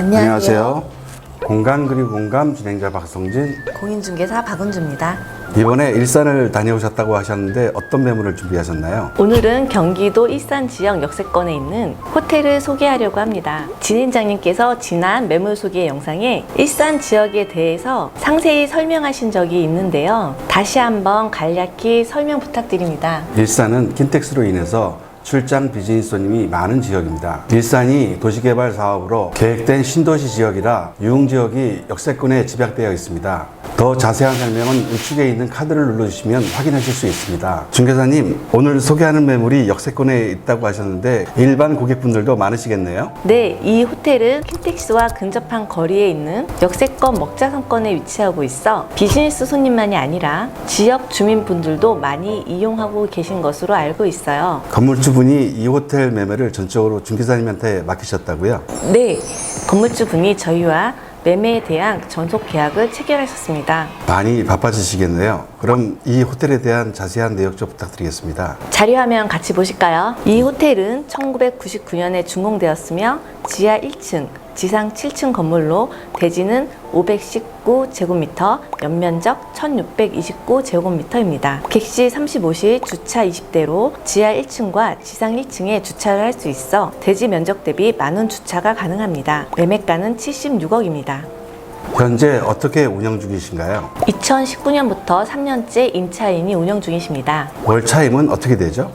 안녕하세요. 공간 그리고 공감 진행자 박성진. 공인중개사 박은주입니다. 이번에 일산을 다녀오셨다고 하셨는데 어떤 매물을 준비하셨나요? 오늘은 경기도 일산 지역 역세권에 있는 호텔을 소개하려고 합니다. 진행장님께서 지난 매물 소개 영상에 일산 지역에 대해서 상세히 설명하신 적이 있는데요. 다시 한번 간략히 설명 부탁드립니다. 일산은 킨텍스로 인해서 출장 비즈니스 손님이 많은 지역입니다. 일산이 도시개발 사업으로 계획된 신도시 지역이라 유흥 지역이 역세권에 집약되어 있습니다. 더 자세한 설명은 우측에 있는 카드를 눌러주시면 확인하실 수 있습니다. 중개사님, 오늘 소개하는 매물이 역세권에 있다고 하셨는데 일반 고객분들도 많으시겠네요? 네, 이 호텔은 킨텍스와 근접한 거리에 있는 역세권 먹자상권에 위치하고 있어 비즈니스 손님만이 아니라 지역 주민분들도 많이 이용하고 계신 것으로 알고 있어요. 건물주 분이 이 호텔 매매를 전적으로 중개사님한테 맡기셨다고요? 네, 건물주 분이 저희와 매매에 대한 전속 계약을 체결하셨습니다. 많이 바빠지시겠네요. 그럼 이 호텔에 대한 자세한 내역 좀 부탁드리겠습니다. 자료 화면 같이 보실까요? 이 호텔은 1999년에 준공되었으며 지하 1층, 지상 7층 건물로 대지는 519제곱미터, 연면적 1629제곱미터입니다. 객실 35실, 주차 20대로 지하 1층과 지상 1층에 주차를 할 수 있어 대지 면적 대비 많은 주차가 가능합니다. 매매가는 76억입니다. 현재 어떻게 운영 중이신가요? 2019년부터 3년째 임차인이 운영 중이십니다. 월 차임은 어떻게 되죠?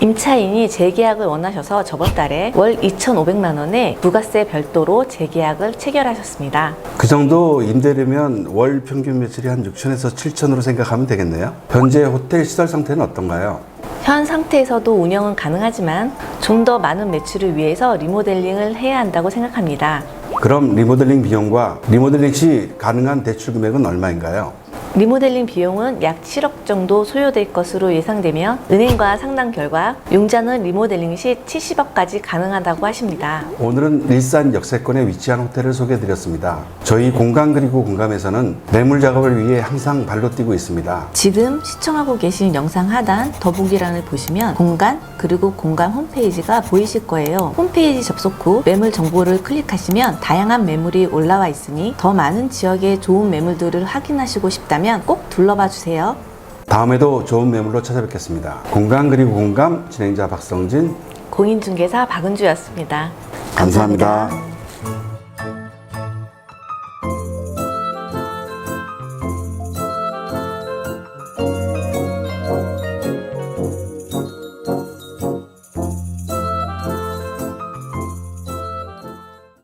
임차인이 재계약을 원하셔서 저번 달에 월 2,500만 원에 부가세 별도로 재계약을 체결하셨습니다. 그 정도 임대료면 월 평균 매출이 한 6천에서 7천으로 생각하면 되겠네요. 현재 호텔 시설 상태는 어떤가요? 현 상태에서도 운영은 가능하지만 좀 더 많은 매출을 위해서 리모델링을 해야 한다고 생각합니다. 그럼 리모델링 비용과 리모델링 시 가능한 대출 금액은 얼마인가요? 리모델링 비용은 약 7억 정도 소요될 것으로 예상되며 은행과 상담 결과 용자는 리모델링 시 70억까지 가능하다고 하십니다. 오늘은 일산 역세권에 위치한 호텔을 소개해드렸습니다. 저희 공간 그리고 공감에서는 매물 작업을 위해 항상 발로 뛰고 있습니다. 지금 시청하고 계신 영상 하단 더보기란을 보시면 공간 그리고 공간 홈페이지가 보이실 거예요. 홈페이지 접속 후 매물 정보를 클릭하시면 다양한 매물이 올라와 있으니 더 많은 지역의 좋은 매물들을 확인하시고 싶다면 꼭 둘러봐 주세요. 다음에도 좋은 매물로 찾아뵙겠습니다. 공간 그리고 공감 진행자 박성진 공인중개사 박은주였습니다 감사합니다.